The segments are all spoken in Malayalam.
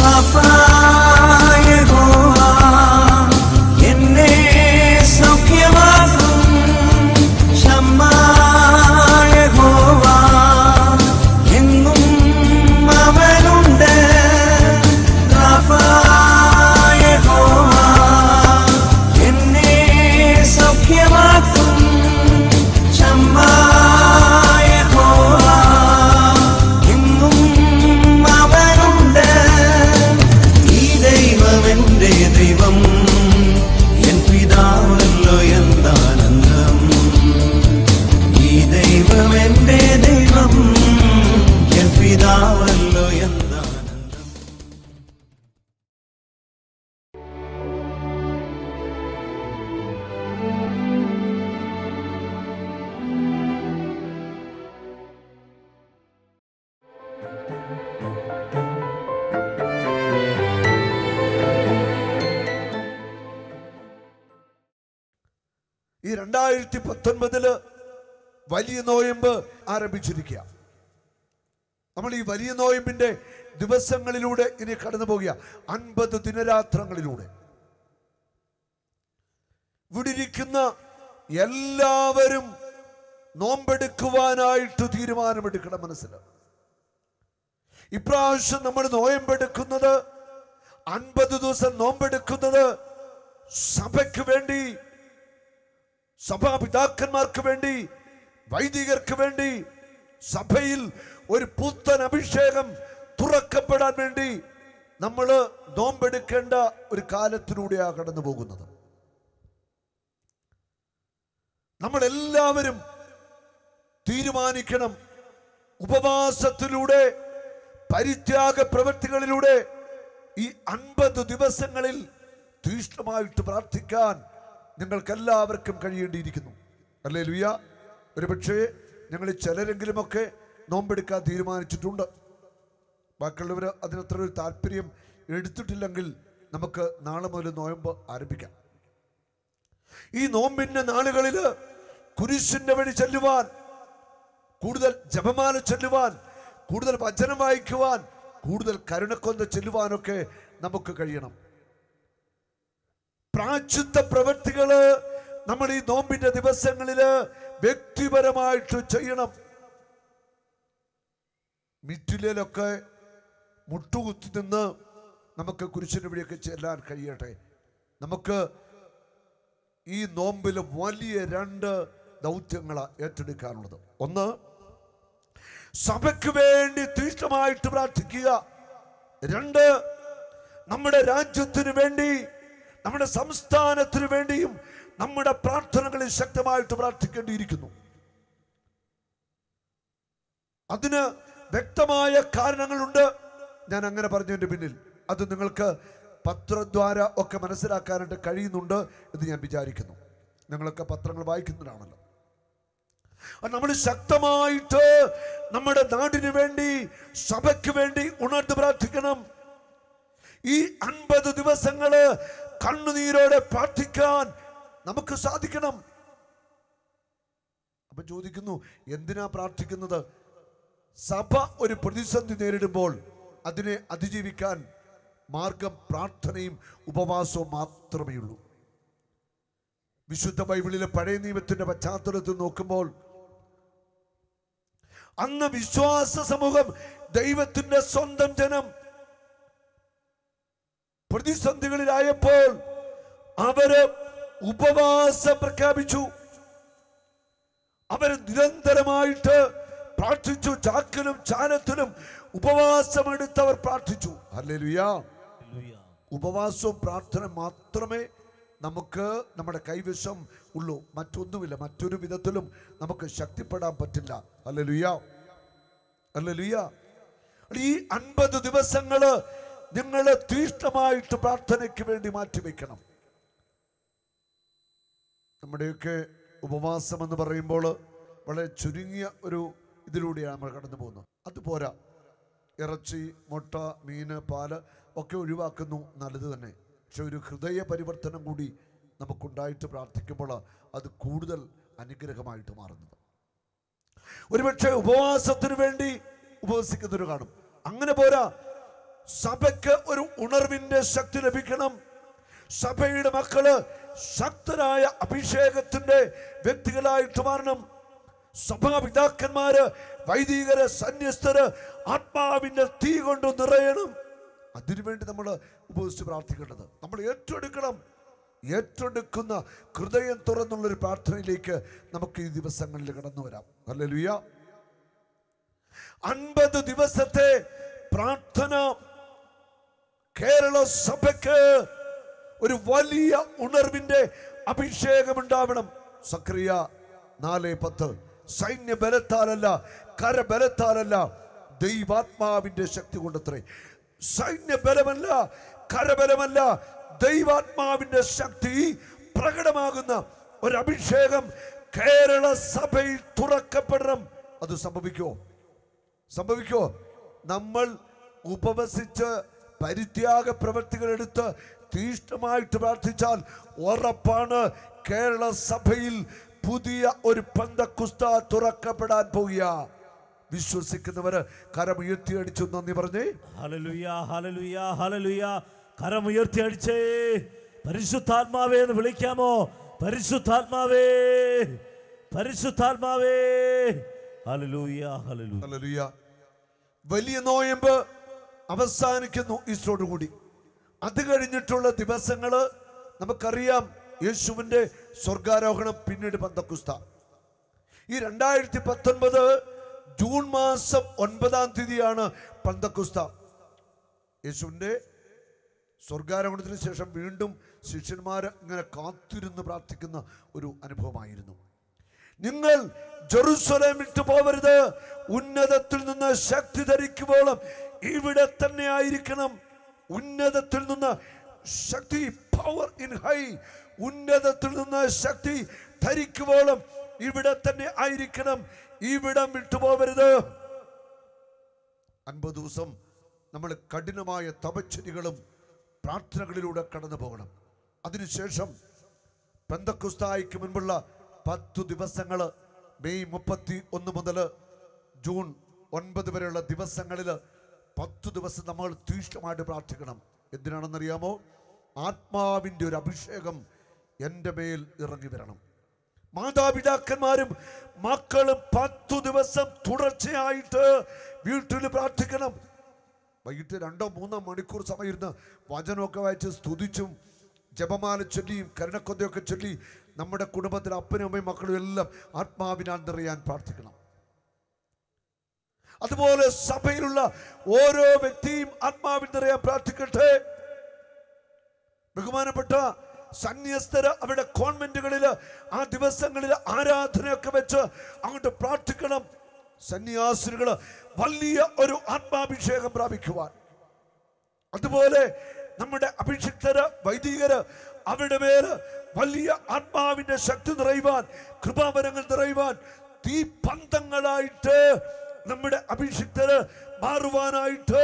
Papai. ഈ രണ്ടായിരത്തി പത്തൊൻപതിൽ വലിയ നോയമ്പ് ആരംഭിച്ചിരിക്കുക. നമ്മൾ ഈ വലിയ നോയമ്പിന്റെ ദിവസങ്ങളിലൂടെ ഇനി കടന്നു പോകുക. അൻപത് ദിനരാത്രങ്ങളിലൂടെ. ഇവിടെ ഇരിക്കുന്ന എല്ലാവരും നോമ്പെടുക്കുവാനായിട്ട് തീരുമാനമെടുക്കണം മനസ്സിൽ. ഇപ്രാവശ്യം നമ്മൾ നോയമ്പെടുക്കുന്നത് അൻപത് ദിവസം നോമ്പെടുക്കുന്നത് സഭയ്ക്ക് വേണ്ടി സഭാപിതാക്കന്മാർക്ക് വേണ്ടി വൈദികർക്ക് വേണ്ടി സഭയിൽ ഒരു പുത്തൻ അഭിഷേകം തുറക്കപ്പെടാൻ വേണ്ടി നമ്മൾ നോമ്പെടുക്കേണ്ട ഒരു കാലത്തിലൂടെയാണ് കടന്നു പോകുന്നത്. നമ്മളെല്ലാവരും തീരുമാനിക്കണം ഉപവാസത്തിലൂടെ പരിത്യാഗ പ്രവൃത്തികളിലൂടെ ഈ അൻപത് ദിവസങ്ങളിൽ തീഷ്ണമായിട്ട് പ്രാർത്ഥിക്കാൻ നിങ്ങൾക്ക് എല്ലാവർക്കും കഴിയേണ്ടിയിരിക്കുന്നു. അല്ലേ ലുയ ഒരുപക്ഷേ ഞങ്ങൾ ചിലരെങ്കിലുമൊക്കെ നോമ്പെടുക്കാൻ തീരുമാനിച്ചിട്ടുണ്ട്. ബാക്കിയുള്ളവർ അതിനത്ര ഒരു താല്പര്യം എടുത്തിട്ടില്ലെങ്കിൽ നമുക്ക് നാളെ മുതൽ നോയമ്പ് ആരംഭിക്കാം. ഈ നോമ്പിന്റെ നാളുകളിൽ കുരിശിന്റെ വഴി ചെല്ലുവാൻ കൂടുതൽ ജപമാല ചെല്ലുവാൻ കൂടുതൽ വചനം വായിക്കുവാൻ കൂടുതൽ കരുണക്കൊന്ത ചെല്ലുവാനൊക്കെ നമുക്ക് കഴിയണം. പ്രാച്ചിത്ത പ്രവൃത്തികൾ നമ്മൾ ഈ നോമ്പിന്റെ ദിവസങ്ങളിൽ വ്യക്തിപരമായിട്ട് ചെയ്യണം. മിറ്റിലൊക്കെ മുട്ടുകുത്തി നിന്ന് നമുക്ക് കുരിശിന് വഴിയൊക്കെ ചെല്ലാൻ കഴിയട്ടെ. നമുക്ക് ഈ നോമ്പിൽ വലിയ രണ്ട് ദൗത്യങ്ങളാണ് ഏറ്റെടുക്കാനുള്ളത്. ഒന്ന് സഭയ്ക്ക് വേണ്ടി തീഷ്ണമായിട്ട് പ്രാർത്ഥിക്കുക. രണ്ട് നമ്മുടെ രാജ്യത്തിന് വേണ്ടി നമ്മുടെ സംസ്ഥാനത്തിന് വേണ്ടിയും നമ്മുടെ പ്രാർത്ഥനകളിൽ ശക്തമായിട്ട് പ്രാർത്ഥിക്കേണ്ടിയിരിക്കുന്നു. അതിന് വ്യക്തമായ കാരണങ്ങളുണ്ട്. ഞാൻ അങ്ങനെ പറഞ്ഞതിന്റെ പിന്നിൽ. അത് നിങ്ങൾക്ക് പത്രദ്വാര ഒക്കെ മനസ്സിലാക്കാനായിട്ട് കഴിയുന്നുണ്ട് എന്ന് ഞാൻ വിചാരിക്കുന്നു. നിങ്ങളൊക്കെ പത്രങ്ങൾ വായിക്കുന്നവരാണല്ലോ. നമ്മൾ ശക്തമായിട്ട് നമ്മുടെ നാടിന് വേണ്ടി സഭയ്ക്ക് വേണ്ടി ഉണർന്ന് പ്രാർത്ഥിക്കണം. ഈ അൻപത് ദിവസങ്ങൾ കണ്ണുനീരോടെ പ്രാർത്ഥിക്കാൻ നമുക്ക് സാധിക്കണം. അപ്പൊ ചോദിക്കുന്നു എന്തിനാ പ്രാർത്ഥിക്കുന്നത്? സഭ ഒരു പ്രതിസന്ധി നേരിടുമ്പോൾ അതിനെ അതിജീവിക്കാൻ മാർഗം പ്രാർത്ഥനയും ഉപവാസവും മാത്രമേ ഉള്ളൂ. വിശുദ്ധ ബൈബിളിലെ പഴയ നിയമത്തിന്റെ പശ്ചാത്തലത്തിൽ നോക്കുമ്പോൾ അന്ന് വിശ്വാസ സമൂഹം ദൈവത്തിന്റെ സ്വന്തം ജനം പ്രതിസന്ധികളിലായപ്പോൾ അവർ ഉപവാസം പ്രഖ്യാപിച്ചു. അവർ നിരന്തരമായിട്ട് പ്രാർത്ഥിച്ചു ചാക്കിലും ചാനത്തിലും ഉപവാസമെടുത്തവർ പ്രാർത്ഥിച്ചു. അല്ലേ ഉപവാസവും പ്രാർത്ഥന മാത്രമേ നമുക്ക് നമ്മുടെ കൈവശം ഉള്ളൂ. മറ്റൊന്നുമില്ല. മറ്റൊരു വിധത്തിലും നമുക്ക് ശക്തിപ്പെടാൻ പറ്റില്ല. അല്ലേ ലുയ്യ അല്ലേ ലുയ്യ ഈ അൻപത് ദിവസങ്ങൾ നിങ്ങൾ തീഷ്ണമായിട്ട് പ്രാർത്ഥനയ്ക്ക് വേണ്ടി മാറ്റിവെക്കണം നമ്മുടെയൊക്കെ ഉപവാസം എന്ന് പറയുമ്പോൾ വളരെ ചുരുങ്ങിയ ഒരു ഇതിലൂടെയാണ് നമ്മൾ കടന്നു പോകുന്നത്. അതുപോരാ ഇറച്ചി മുട്ട മീന് പാൽ ഒക്കെ ഒഴിവാക്കുന്നു. നല്ലത് തന്നെ. പക്ഷെ ഒരു ഹൃദയ പരിവർത്തനം കൂടി നമുക്കുണ്ടായിട്ട് പ്രാർത്ഥിക്കുമ്പോൾ അത് കൂടുതൽ അനുഗ്രഹമായിട്ട് മാറുന്നത്. ഒരുപക്ഷെ ഉപവാസത്തിന് വേണ്ടി ഉപവസിക്കുന്നവർ കാണും. അങ്ങനെ പോരാ. സഭയ്ക്ക് ഒരു ഉണർവിന്റെ ശക്തി ലഭിക്കണം. സഭയുടെ മക്കൾ ശക്തരായ അഭിഷേകത്തിന്റെ വ്യക്തികളായിട്ട് മാറണം. സഭാപിതാക്കന്മാര് വൈദികര് സന്യസ്തര് ആത്മാവിന്റെ തീ കൊണ്ട് നിറയണം. അതിനുവേണ്ടി നമ്മൾ ഉപദേശിച്ച് പ്രാർത്ഥിക്കേണ്ടത്. നമ്മൾ ഏറ്റെടുക്കണം. ഏറ്റെടുക്കുന്ന ഹൃദയം തുറന്നുള്ളൊരു പ്രാർത്ഥനയിലേക്ക് നമുക്ക് ഈ ദിവസങ്ങളിൽ കടന്നു വരാം. അല്ലെ ലുയ അൻപത് ദിവസത്തെ പ്രാർത്ഥന കേരള സഭയ്ക്ക് ഒരു വലിയ ഉണർവിന്റെ അഭിഷേകം ഉണ്ടാവണം സക്രിയ നാല് പത്ത്. സൈന്യ ബലത്താലല്ല കരബലത്താലല്ല ദൈവാത്മാവിന്റെ ശക്തി കൊണ്ടത്രേ. സൈന്യബലമല്ല കരബലമല്ല ദൈവാത്മാവിന്റെ ശക്തി പ്രകടമാകുന്ന ഒരു അഭിഷേകം കേരള സഭയിൽ തുറക്കപ്പെടണം. അത് സംഭവിക്കോ? സംഭവിക്കോ? നമ്മൾ ഉപവസിച്ച് പരിത്യാഗ പ്രവർത്തികൾ എടുത്ത് തീഷ്ണമായിട്ട് പ്രാർത്ഥിച്ചാൽ ഉറപ്പാണ് കേരള സഭയിൽ പുതിയ ഒരു പന്തക്കുസ്ത തുറക്കപ്പെടാൻ പോകുക വിശ്വസിക്കുന്നവര് കരമുയർത്തി അടിച്ചു നന്ദി പറഞ്ഞേ. ഹലലുയ ഹലലുയ ഹലലുയ കരമുയർത്തി അടിച്ചേ പരിശുദ്ധാത്മാവേ എന്ന് വിളിക്കാമോ? പരിശുദ്ധാത്മാവേ പരിശുദ്ധാത്മാവേ. Hallelujah hallelujah hallelujah. വലിയ നോയമ്പ് അവസാനിക്കുന്നു ഈശോടുകൂടി അത് കഴിഞ്ഞിട്ടുള്ള ദിവസങ്ങൾ നമുക്കറിയാം യേശുവിന്റെ സ്വർഗാരോഹണം പിന്നീട് പന്തക്കുസ്ത. ഈ രണ്ടായിരത്തി പത്തൊൻപത് ജൂൺ മാസം ഒൻപതാം തീയതിയാണ് പന്തക്കുസ്ത. യേശുവിന്റെ സ്വർഗാരോഹണത്തിന് ശേഷം വീണ്ടും ശിഷ്യന്മാർ ഇങ്ങനെ കാത്തിരുന്ന് പ്രാർത്ഥിക്കുന്ന ഒരു അനുഭവമായിരുന്നു. നിങ്ങൾ ജെറുസലേം വിട്ടു പോവരുത് ഉന്നതത്തിൽ നിന്ന് ശക്തി ധരിക്കുമ്പോഴും ഇവിടെ തന്നെ ആയിരിക്കണം. ഉന്നതത്തിൽ നിന്ന് ശക്തി പവർ ഇൻ ഹൈ ഉന്നതത്തിൽ നിന്ന് ശക്തി ധരിക്കുവോളം ഇവിടെ തന്നെ ആയിരിക്കണം. ഇവിടം വിട്ടുപോകരുത് അൻപത് ദിവസം നമ്മൾ കഠിനമായ തപച്ചരികളും പ്രാർത്ഥനകളിലൂടെ കടന്നു പോകണം. അതിനുശേഷം പെന്തക്കുസ്തായിക്ക് മുൻപുള്ള പത്തു ദിവസങ്ങൾ മെയ് മുപ്പത്തി ഒന്ന് മുതൽ ജൂൺ ഒൻപത് വരെയുള്ള ദിവസങ്ങളിൽ പത്തു ദിവസം നമ്മൾ തീഷ്ണമായിട്ട് പ്രാർത്ഥിക്കണം. എന്തിനാണെന്നറിയാമോ? ആത്മാവിന്റെ ഒരു അഭിഷേകം എന്റെ മേൽ ഇറങ്ങി വരണം. മാതാപിതാക്കന്മാരും മക്കളും പത്തു ദിവസം തുടർച്ചയായിട്ട് വീട്ടിൽ പ്രാർത്ഥിക്കണം. വൈകിട്ട് രണ്ടോ മൂന്നോ മണിക്കൂർ സമയം ഇരുന്ന് വചനമൊക്കെ വായിച്ച് സ്തുതിച്ചും ജപമാല ചൊല്ലിയും കരുണക്കൊന്തയൊക്കെ ചൊല്ലി നമ്മുടെ കുടുംബത്തിലെ അപ്പനും അമ്മയും മക്കളും എല്ലാം ആത്മാവിനാൽ നിറയാൻ പ്രാർത്ഥിക്കണം. അതുപോലെ സഭയിലുള്ള ഓരോ വ്യക്തിയും ആത്മാവിൽ നിറയാൻ പ്രാർത്ഥിക്കട്ടെ. ബഹുമാനപ്പെട്ട സന്യസ്തര് അവരുടെ കോൺവെന്റുകളിൽ ആ ദിവസങ്ങളിൽ ആരാധനയൊക്കെ വെച്ച് അങ്ങോട്ട് പ്രാർത്ഥിക്കണം. സന്യാസികൾ വലിയ ഒരു ആത്മാഭിഷേകം പ്രാപിക്കുവാൻ. അതുപോലെ നമ്മുടെ അഭിഷിക്തര് വൈദികര് അവരുടെ മേൽ വലിയ ആത്മാവിന്റെ ശക്തി നിറയുവാൻ കൃപാവരങ്ങൾ നിറയുവാൻ തീപന്തങ്ങളായിട്ട് നമ്മുടെ അഭിഷിക്തര് മാറുവാനായിട്ട്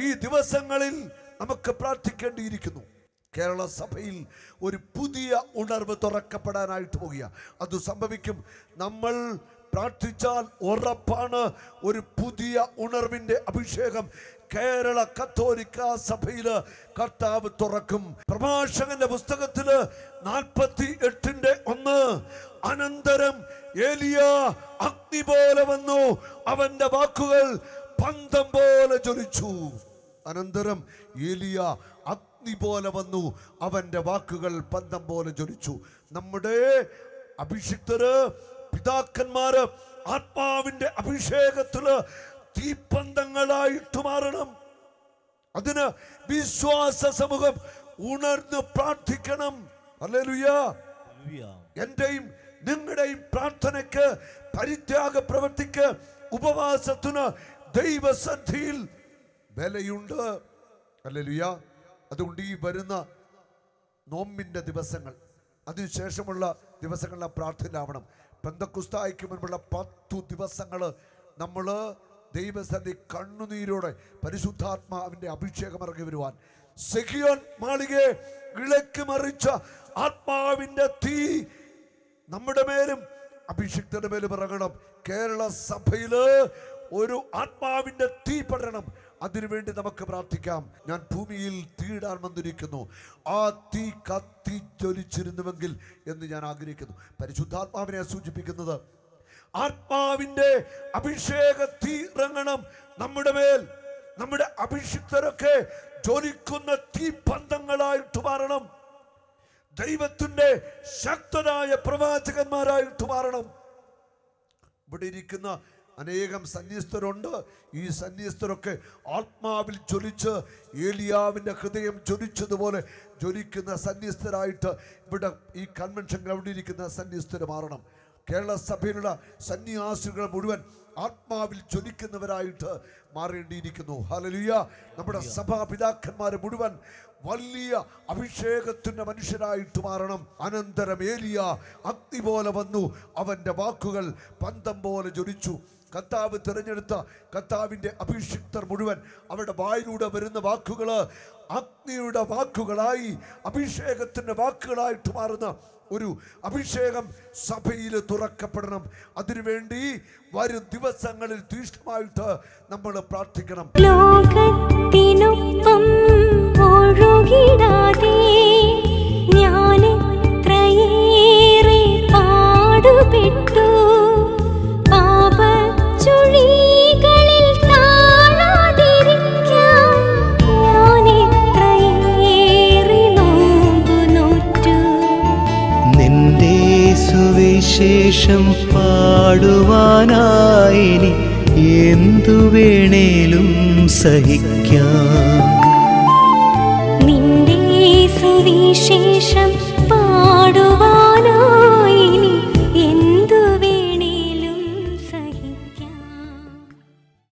ഈ ദിവസങ്ങളിൽ നമുക്ക് പ്രാർത്ഥിക്കേണ്ടിയിരിക്കുന്നു. കേരള സഭയിൽ ഒരു പുതിയ ഉണർവ് തുറക്കപ്പെടാനായിട്ട് പോകുക. അത് സംഭവിക്കും. നമ്മൾ പ്രാർത്ഥിച്ചാൽ ഉറപ്പാണ് ഒരു പുതിയ ഉണർവിന്റെ അഭിഷേകം കേരള കത്തോലിക്ക സഭയിൽ കർത്താവ് തുറക്കും. പ്രഭാഷകന്റെ പുസ്തകത്തിൽ നാൽപ്പത്തി എട്ടിന്റെ ഒന്ന്. അനന്തരം ഏലിയ അഗ്നി പോലെ വന്നു. അവന്റെ വാക്കുകൾ പന്തം പോലെ ജ്വലിച്ചു. അനന്തരം ഏലിയ അഗ്നി പോലെ വന്നു. അവന്റെ വാക്കുകൾ പന്തം പോലെ ജ്വലിച്ചു. നമ്മുടെ അഭിഷിക്തര് പിതാക്കന്മാര് ആത്മാവിന്റെ അഭിഷേകത്തിൽ തീപ്പന്തങ്ങളായിട്ട് മാറണം. അതിന് വിശ്വാസ സമൂഹം ഉണർന്ന് പ്രാർത്ഥിക്കണം. അല്ലേലുയ്യ. എന്റെയും നിങ്ങളുടെയും പ്രാർത്ഥനയ്ക്ക് പരിത്യാഗ പ്രവൃത്തിക്ക് ഉപവാസത്തിന് ദൈവസന്ധിയിൽ വിലയുണ്ട് അല്ലേലുയ അതുകൊണ്ട് ഈ വരുന്ന നോമ്പിന്റെ ദിവസങ്ങൾ അതിനുശേഷമുള്ള ദിവസങ്ങളിൽ നാം പ്രാർത്ഥനയിലാവണം. പെന്തക്കുസ്തായ്ക്ക് മുൻപുള്ള പത്തു ദിവസങ്ങൾ നമ്മൾ ദൈവസന്ധി കണ്ണുനീരോടെ പരിശുദ്ധാത്മാവിന്റെ അഭിഷേകം ഇറങ്ങി വരുവാൻ. സെഹിയോൻ മാളികയെ ഇളക്കി മറിച്ച ആത്മാവിന്റെ തീ നമ്മുടെ മേലും അഭിഷിക്തന്റെ മേലും ഇറങ്ങണം. കേരള സഭയിൽ ഒരു ആത്മാവിന്റെ തീ പടരണം. അതിനുവേണ്ടി നമുക്ക് പ്രാർത്ഥിക്കാം. ഞാൻ ഭൂമിയിൽ തീടാൻ വന്നിരിക്കുന്നു. ആ തീ കത്തി ജ്വലിച്ചിരുന്നുവെങ്കിൽ എന്ന് ഞാൻ ആഗ്രഹിക്കുന്നു. പരിശുദ്ധാത്മാവിനെ സൂചിപ്പിക്കുന്നത് ആത്മാവിന്റെ അഭിഷേക തീറങ്ങണം നമ്മുടെ മേൽ. നമ്മുടെ അഭിഷിക്തരൊക്കെ ജ്വലിക്കുന്ന തീ പന്തങ്ങളായിട്ട് മാറണം. ദൈവത്തിന്റെ ശക്തനായ പ്രവാചകന്മാരായിട്ട് മാറണം. ഇവിടെ ഇരിക്കുന്ന അനേകം സന്യസ്തരുണ്ട്. ഈ സന്യസ്തരൊക്കെ ആത്മാവിൽ ജ്വലിച്ച് ഏലിയാവിന്റെ ഹൃദയം ജ്വലിച്ചതുപോലെ ജ്വലിക്കുന്ന സന്യസ്തരായിട്ട് ഇവിടെ ഈ കൺവെൻഷൻ ഗ്രൗണ്ടിൽ ഇരിക്കുന്ന സന്യസ്തർ മാറണം. കേരള സഭയിലുള്ള സന്യാസികൾ മുഴുവൻ ആത്മാവിൽ ജ്വലിക്കുന്നവരായിട്ട് മാറേണ്ടിയിരിക്കുന്നു. ഹലലിയ നമ്മുടെ സഭാപിതാക്കന്മാർ മുഴുവൻ വലിയ അഭിഷേകത്തിന്റെ മനുഷ്യരായിട്ട് മാറണം. അനന്തരം ഏലിയ അഗ്നി പോലെ വന്നു. അവന്റെ വാക്കുകൾ പന്തം പോലെ ജ്വലിച്ചു. കത്താവ് തിരഞ്ഞെടുത്ത കർത്താവിന്റെ അഭിഷിക്തർ മുഴുവൻ അവരുടെ വായിലൂടെ വരുന്ന വാക്കുകൾ അഗ്നിയുടെ വാക്കുകളായി അഭിഷേകത്തിന്റെ വാക്കുകളായിട്ട് മാറുന്ന ഒരു അഭിഷേകം സഭയിൽ തുറക്കപ്പെടണം. അതിനുവേണ്ടി വരും ദിവസങ്ങളിൽ തീഷ്ണമായിട്ട് നമ്മൾ പ്രാർത്ഥിക്കണം. ലോകത്തിനൊപ്പം ഒഴുകിടാതെ ഞാനെത്രയേറെ പാടുപെട്ടു. സുവിശേഷം പാടുവാനായി എന്തു വേണേലും സഹിക്കാം. നിന്റെ സുവിശേഷം